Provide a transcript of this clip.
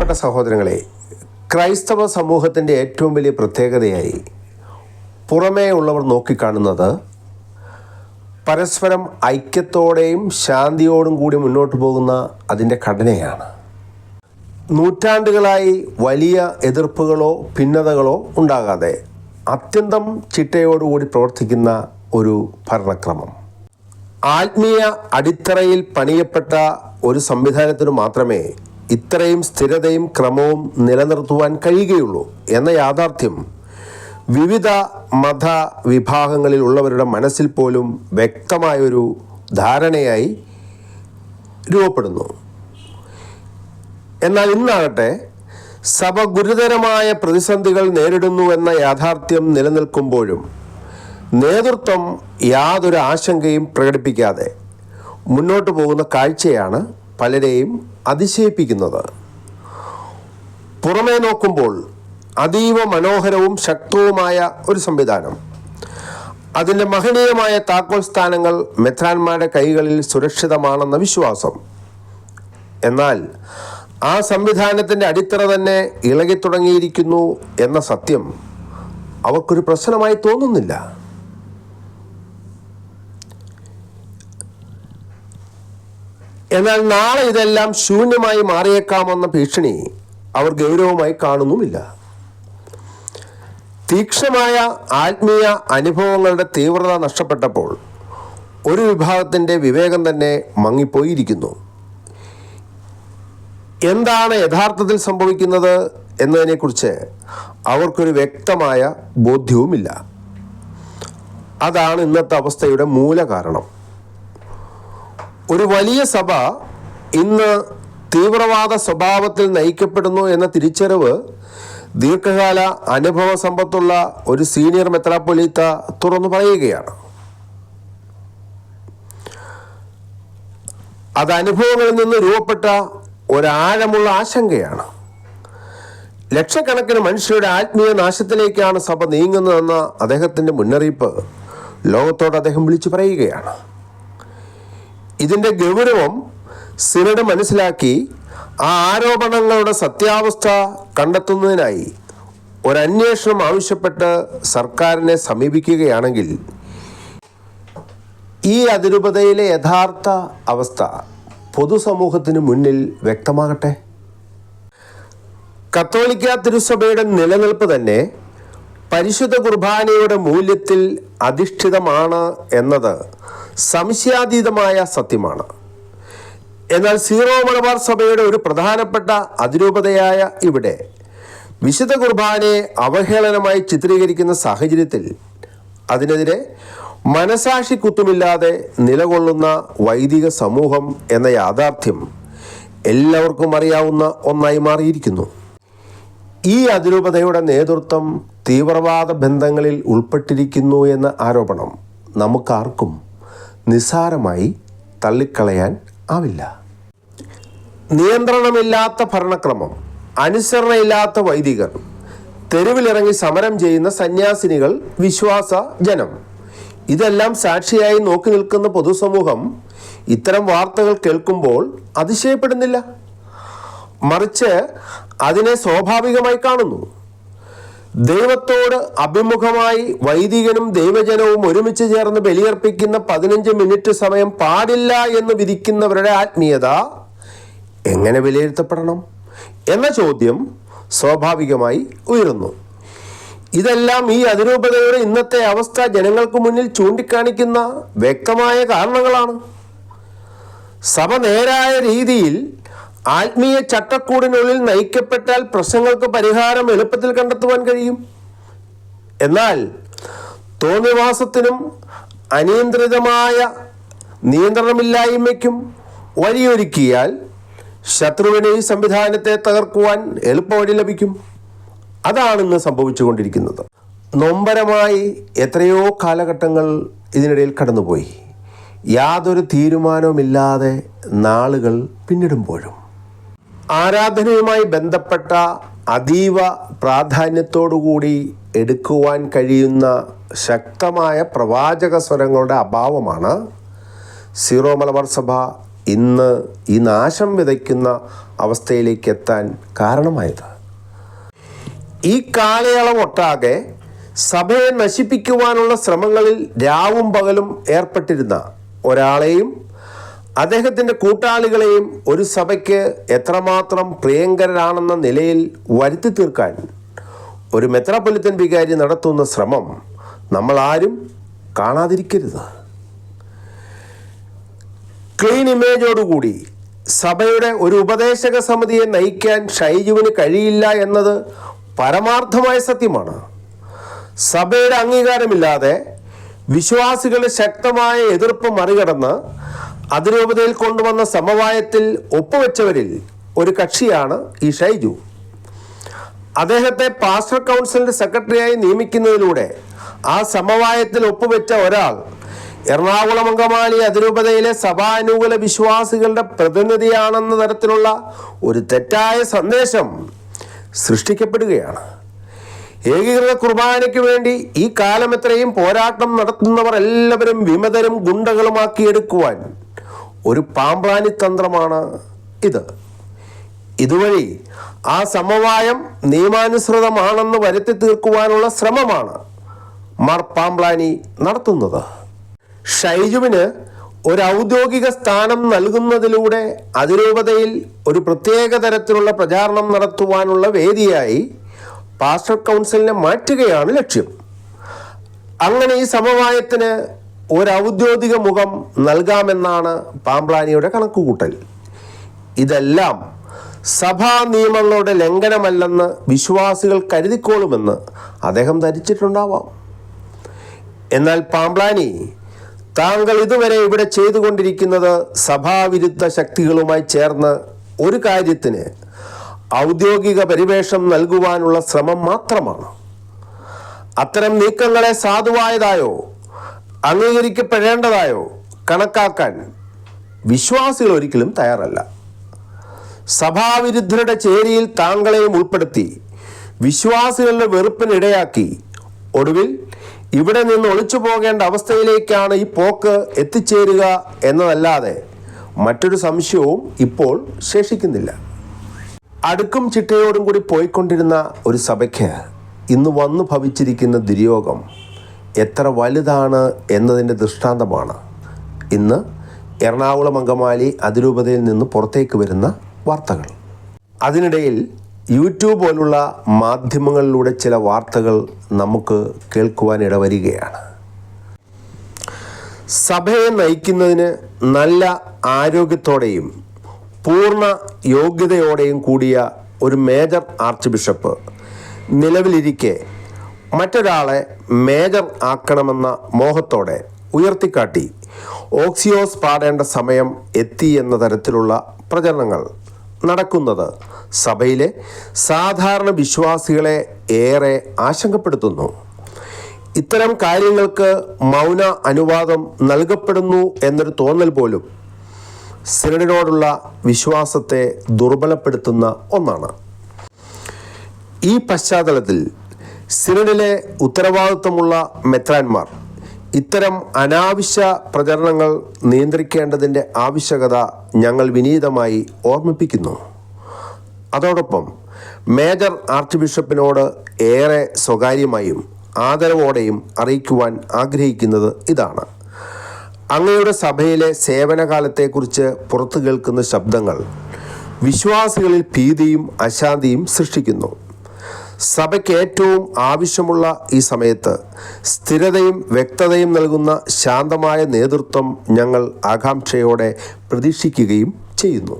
പ്രിയപ്പെട്ട സഹോദരങ്ങളെ ക്രൈസ്തവ സമൂഹത്തിന്റെ ഏറ്റവും വലിയ പ്രത്യേകതയായി പുറമേ ഉള്ളവർ നോക്കിക്കാണുന്നത് പരസ്പരം ഐക്യത്തോടെയും ശാന്തിയോടും കൂടി മുന്നോട്ട് പോകുന്ന അതിന്റെ ഘടനയാണ്. നൂറ്റാണ്ടുകളായി വലിയ എതിർപ്പുകളോ ഭിന്നതകളോ ഉണ്ടാകാതെ അത്യന്തം ചിട്ടയോടുകൂടി പ്രവർത്തിക്കുന്ന ഒരു ഭരണക്രമം. ആത്മീയ അടിത്തറയിൽ പണിയപ്പെട്ട ഒരു സംവിധാനത്തിനു മാത്രമേ ഇത്രയും സ്ഥിരതയും ക്രമവും നിലനിർത്തുവാൻ കഴിയുകയുള്ളൂ എന്ന യാഥാർത്ഥ്യം വിവിധ മത വിഭാഗങ്ങളിൽ ഉള്ളവരുടെ മനസ്സിൽ പോലും വ്യക്തമായൊരു ധാരണയായി രൂപപ്പെടുന്നു. എന്നാൽ ഇന്നാകട്ടെ സഭ ഗുരുതരമായ പ്രതിസന്ധികൾ നേരിടുന്നു എന്ന യാഥാർത്ഥ്യം നിലനിൽക്കുമ്പോഴും നേതൃത്വം യാതൊരു ആശങ്കയും പ്രകടിപ്പിക്കാതെ മുന്നോട്ട് പോകുന്ന കാഴ്ചയാണ് പലരെയും അതിശയിപ്പിക്കുന്നത് പുറമേ നോക്കുമ്പോൾ അതീവ മനോഹരവും ശക്തവുമായ ഒരു സംവിധാനം. അതിന്റെ മഹനീയമായ താക്കോൽ സ്ഥാനങ്ങൾ മെത്രാന്മാരുടെ കൈകളിൽ സുരക്ഷിതമാണെന്ന വിശ്വാസം. എന്നാൽ ആ സംവിധാനത്തിന്റെ അടിത്തറ തന്നെ ഇളകിത്തുടങ്ങിയിരിക്കുന്നു എന്ന സത്യം അവർക്കൊരു പ്രശ്നമായി തോന്നുന്നില്ല. എന്നാൽ നാളെ ഇതെല്ലാം ശൂന്യമായി മാറിയേക്കാമെന്ന ഭീഷണി അവർ ഗൗരവമായി കാണുന്നുമില്ല. തീക്ഷ്ണമായ ആത്മീയ അനുഭവങ്ങളുടെ തീവ്രത നഷ്ടപ്പെട്ടപ്പോൾ ഒരു വിഭാഗത്തിന്റെ വിവേകം തന്നെ മങ്ങിപ്പോയിരിക്കുന്നു. എന്താണ് യഥാർത്ഥത്തിൽ സംഭവിക്കുന്നത് എന്നതിനെക്കുറിച്ച് അവർക്കൊരു വ്യക്തമായ ബോധ്യവുമില്ല. അതാണ് ഇന്നത്തെ അവസ്ഥയുടെ മൂല കാരണം ഒരു വലിയ സഭ ഇന്ന് തീവ്രവാദ സ്വഭാവത്തിൽ നയിക്കപ്പെടുന്നു എന്ന തിരിച്ചറിവ് ദീർഘകാല അനുഭവ സമ്പത്തുള്ള ഒരു സീനിയർ മെത്രാപ്പൊലീത്ത തുറന്നു പറയുകയാണ്. അത് അനുഭവങ്ങളിൽ നിന്ന് രൂപപ്പെട്ട ഒരാഴമുള്ള ആശങ്കയാണ്. ലക്ഷക്കണക്കിന് മനുഷ്യരുടെ ആത്മീയ നാശത്തിലേക്കാണ് സഭ നീങ്ങുന്നതെന്ന അദ്ദേഹത്തിന്റെ മുന്നറിയിപ്പ് ലോകത്തോട് അദ്ദേഹം വിളിച്ചു പറയുകയാണ്. ഇതിന്റെ ഗൗരവം സിനഡ് മനസ്സിലാക്കി ആ ആരോപണങ്ങളുടെ സത്യാവസ്ഥ കണ്ടെത്തുന്നതിനായി ഒരന്വേഷണം ആവശ്യപ്പെട്ട് സർക്കാരിനെ സമീപിക്കുകയാണെങ്കിൽ ഈ അതിരൂപതയിലെ യഥാർത്ഥ അവസ്ഥ പൊതുസമൂഹത്തിന് മുന്നിൽ വ്യക്തമാകട്ടെ? കത്തോലിക്ക തിരുസഭയുടെ നിലനിൽപ്പ് തന്നെ പരിശുദ്ധ കുർബാനയുടെ മൂല്യത്തിൽ അധിഷ്ഠിതമാണ് എന്നത് സംശയാതീതമായ സത്യമാണ്. എന്നാൽ സീറോ മലബാർ സഭയുടെ ഒരു പ്രധാനപ്പെട്ട അതിരൂപതയായ ഇവിടെ വിശുദ്ധ കുർബാനയെ അവഹേളനമായി ചിത്രീകരിക്കുന്ന സാഹചര്യത്തിൽ അതിനെതിരെ മനസാക്ഷി കുത്തുമില്ലാതെ നിലകൊള്ളുന്ന വൈദിക സമൂഹം എന്ന യാഥാർത്ഥ്യം എല്ലാവർക്കും അറിയാവുന്ന ഒന്നായി മാറിയിരിക്കുന്നു. ഈ അതിരൂപതയുടെ നേതൃത്വം തീവ്രവാദ ബന്ധങ്ങളിൽ ഉൾപ്പെട്ടിരിക്കുന്നു എന്ന ആരോപണം നമുക്കാർക്കും നിസ്സാരമായി തള്ളിക്കളയാൻ ആവില്ല. നിയന്ത്രണമില്ലാത്ത ഭരണക്രമം അനുസരണയില്ലാത്ത വൈദികർ തെരുവിലിറങ്ങി സമരം ചെയ്യുന്ന സന്യാസിനികൾ വിശ്വാസ ജനം. ഇതെല്ലാം സാക്ഷിയായി നോക്കി നിൽക്കുന്ന പൊതുസമൂഹം ഇത്തരം വാർത്തകൾ കേൾക്കുമ്പോൾ അതിശയപ്പെടുന്നില്ല. മറിച്ച് അതിനെ സ്വാഭാവികമായി കാണുന്നു. ദൈവത്തോട് അഭിമുഖമായി വൈദികനും ദൈവജനവും ഒരുമിച്ച് ചേർന്ന് ബലിയർപ്പിക്കുന്ന പതിനഞ്ച് മിനിറ്റ് സമയം പാടില്ല എന്ന് വിധിക്കുന്നവരുടെ ആത്മീയത എങ്ങനെ വിലയിരുത്തപ്പെടണം എന്ന ചോദ്യം സ്വാഭാവികമായി ഉയരുന്നു. ഇതെല്ലാം ഈ അതിരൂപതയുടെ ഇന്നത്തെ അവസ്ഥ ജനങ്ങൾക്ക് മുന്നിൽ ചൂണ്ടിക്കാണിക്കുന്ന വ്യക്തമായ കാരണങ്ങളാണ്. സഭ നേരായ രീതിയിൽ ആത്മീയ ചട്ടക്കൂടിനുള്ളിൽ നയിക്കപ്പെട്ടാൽ പ്രശ്നങ്ങൾക്ക് പരിഹാരം എളുപ്പത്തിൽ കണ്ടെത്തുവാൻ കഴിയും. എന്നാൽ തോന്നിവാസത്തിനും അനിയന്ത്രിതമായ നിയന്ത്രണമില്ലായ്മയ്ക്കും വഴിയൊരുക്കിയാൽ ശത്രുവിനെ ഈ സംവിധാനത്തെ തകർക്കുവാൻ എളുപ്പവഴി ലഭിക്കും. അതാണ് ഇന്ന് സംഭവിച്ചുകൊണ്ടിരിക്കുന്നത്. നൊമ്പരമായി എത്രയോ കാലഘട്ടങ്ങൾ ഇതിനിടയിൽ കടന്നുപോയി. യാതൊരു തീരുമാനവുമില്ലാതെ നാളുകൾ പിന്നിടുമ്പോഴും. ആരാധനയുമായി ബന്ധപ്പെട്ട അതീവ പ്രാധാന്യത്തോടുകൂടി എടുക്കുവാൻ കഴിയുന്ന ശക്തമായ പ്രവാചക സ്വരങ്ങളുടെ അഭാവമാണ് സീറോ മലബാർ സഭ ഇന്ന് ഈ നാശം വിതയ്ക്കുന്ന അവസ്ഥയിലേക്ക് എത്താൻ കാരണമായത്. ഈ കാലയളവൊട്ടാകെ സഭയെ നശിപ്പിക്കുവാനുള്ള ശ്രമങ്ങളിൽ രാവും പകലും ഏർപ്പെട്ടിരുന്ന ഒരാളെയും അദ്ദേഹത്തിന്റെ കൂട്ടാളികളെയും ഒരു സഭയ്ക്ക് എത്രമാത്രം പ്രിയങ്കരാണെന്ന നിലയിൽ വരുത്തി തീർക്കാൻ ഒരു മെത്രാപ്പൊലിത്തൻ വികാരി നടത്തുന്ന ശ്രമം നമ്മൾ ആരും കാണാതിരിക്കരുത്. ക്ലീൻ ഇമേജോടുകൂടി സഭയുടെ ഒരു ഉപദേശക സമിതിയെ നയിക്കാൻ ഷൈജുവിന് കഴിയില്ല എന്നത് പരമാർത്ഥമായ സത്യമാണ്. സഭയുടെ അംഗീകാരമില്ലാതെ വിശ്വാസികളുടെ ശക്തമായ എതിർപ്പ് മറികടന്ന് അതിരൂപതയിൽ കൊണ്ടുവന്ന സമവായത്തിൽ ഒപ്പുവെച്ചവരിൽ ഒരു കക്ഷിയാണ് ഈ ഷൈജു. അദ്ദേഹത്തെ പാസ്റ്റർ കൗൺസിലിന്റെ സെക്രട്ടറിയായി നിയമിക്കുന്നതിലൂടെ ആ സമവായത്തിൽ ഒപ്പുവെച്ച ഒരാൾ എറണാകുളം അങ്കമാലി അതിരൂപതയിലെ സഭാനുകൂല വിശ്വാസികളുടെ പ്രതിനിധിയാണെന്ന തരത്തിലുള്ള ഒരു തെറ്റായ സന്ദേശം സൃഷ്ടിക്കപ്പെടുകയാണ്. ഏകീകൃത കുർബാനയ്ക്ക് വേണ്ടി ഈ കാലം എത്രയും പോരാട്ടം നടത്തുന്നവർ എല്ലാവരും വിമതരും ഗുണ്ടകളുമാക്കി എടുക്കുവാൻ ഒരു പാമ്പ്രാനി തന്ത്രമാണ് ഇത്. ഇതുവഴി ആ സമവായം നിയമാനുസൃതമാണെന്ന് വരുത്തി തീർക്കുവാനുള്ള ശ്രമമാണ് മാർ പാമ്പ്ലാനി നടത്തുന്നത്. ഷൈജുവിന് ഒരു ഔദ്യോഗിക സ്ഥാനം നൽകുന്നതിലൂടെ അതിരൂപതയിൽ ഒരു പ്രത്യേക തരത്തിലുള്ള പ്രചാരണം നടത്തുവാനുള്ള വേദിയായി പാസ്റ്റർ കൗൺസിലിനെ മാറ്റുകയാണ് ലക്ഷ്യം. അങ്ങനെ ഈ സമവായത്തിന് ഒരു ഔദ്യോഗിക മുഖം നൽകാമെന്നാണ് പാമ്പ്ലാനിയുടെ കണക്കുകൂട്ടൽ. ഇതെല്ലാം സഭാ നിയമങ്ങളുടെ ലംഘനമല്ലെന്ന് വിശ്വാസികൾ കരുതിക്കോളുമെന്ന് അദ്ദേഹം ധരിച്ചിട്ടുണ്ടാവാം. എന്നാൽ പാമ്പ്ലാനി താങ്കൾ ഇതുവരെ ഇവിടെ ചെയ്തുകൊണ്ടിരിക്കുന്നത് സഭാവിരുദ്ധ ശക്തികളുമായി ചേർന്ന് ഒരു കാര്യത്തിന് ഔദ്യോഗിക പരിവേഷം നൽകുവാനുള്ള ശ്രമം മാത്രമാണ്. അത്തരം നീക്കങ്ങളെ സാധുവായതായോ അംഗീകരിക്കപ്പെടേണ്ടതായോ? കണക്കാക്കാൻ വിശ്വാസികൾ ഒരിക്കലും തയ്യാറല്ല. സഭാവിരുദ്ധരുടെ ചേരിയിൽ താങ്കളെയും ഉൾപ്പെടുത്തി വിശ്വാസികളുടെ വെറുപ്പിനിടയാക്കി ഒടുവിൽ ഇവിടെ നിന്ന് ഒളിച്ചു പോകേണ്ട അവസ്ഥയിലേക്കാണ് ഈ പോക്ക് എത്തിച്ചേരുക എന്നതല്ലാതെ മറ്റൊരു സംശയവും ഇപ്പോൾ ശേഷിക്കുന്നില്ല. അടുക്കും ചിട്ടയോടും കൂടി പോയിക്കൊണ്ടിരുന്ന ഒരു സഭയ്ക്ക് ഇന്ന് വന്നു ഭവിച്ചിരിക്കുന്ന ദുര്യോഗം എത്ര വലുതാണ് എന്നതിന്റെ ദൃഷ്ടാന്തമാണ്. ഇന്ന് എറണാകുളം അങ്കമാലി അതിരൂപതയിൽ നിന്ന് പുറത്തേക്ക് വരുന്ന വാർത്തകൾ. അതിനിടയിൽ യൂട്യൂബ് പോലുള്ള മാധ്യമങ്ങളിലൂടെ ചില വാർത്തകൾ നമുക്ക് കേൾക്കുവാൻ ഇടവരികയാണ്. സഭയെ നയിക്കുന്നതിന് നല്ല ആരോഗ്യത്തോടെയും പൂർണ യോഗ്യതയോടെയും കൂടിയ ഒരു മേജർ ആർച്ച് ബിഷപ്പ് നിലവിലിരിക്കെ മറ്റൊരാളെ മേജർ ആക്കണമെന്ന മോഹത്തോടെ ഉയർത്തിക്കാട്ടി. ഓക്സിയോസ് പാടേണ്ട സമയം എത്തി എന്ന തരത്തിലുള്ള പ്രചരണങ്ങൾ നടക്കുന്നത് സഭയിലെ സാധാരണ വിശ്വാസികളെ ഏറെ ആശങ്കപ്പെടുത്തുന്നു. ഇത്തരം കാര്യങ്ങൾക്ക് മൗന അനുവാദം നൽകപ്പെടുന്നു എന്നൊരു തോന്നൽ പോലും സിനഡിനോടുള്ള വിശ്വാസത്തെ ദുർബലപ്പെടുത്തുന്ന ഒന്നാണ്. ഈ പശ്ചാത്തലത്തിൽ സിനഡിലെ ഉത്തരവാദിത്വമുള്ള മെത്രാൻമാർ ഇത്തരം അനാവശ്യ പ്രചരണങ്ങൾ നിയന്ത്രിക്കേണ്ടതിന്റെ ആവശ്യകത ഞങ്ങൾ വിനീതമായി ഓർമ്മിപ്പിക്കുന്നു. അതോടൊപ്പം മേജർ ആർച്ച് ബിഷപ്പിനോട് ഏറെ സ്വകാര്യമായും ആദരവോടെയും അറിയിക്കുവാൻ ആഗ്രഹിക്കുന്നത് ഇതാണ്. അങ്ങയുടെ സഭയിലെ സേവനകാലത്തെക്കുറിച്ച് പുറത്തു കേൾക്കുന്ന ശബ്ദങ്ങൾ വിശ്വാസികളിൽ ഭീതിയും അശാന്തിയും സൃഷ്ടിക്കുന്നു. സഭയ്ക്ക് ഏറ്റവും ആവശ്യമുള്ള ഈ സമയത്ത് സ്ഥിരതയും വ്യക്തതയും നൽകുന്ന ശാന്തമായ നേതൃത്വം ഞങ്ങൾ ആകാംക്ഷയോടെ പ്രതീക്ഷിക്കുകയും ചെയ്യുന്നു.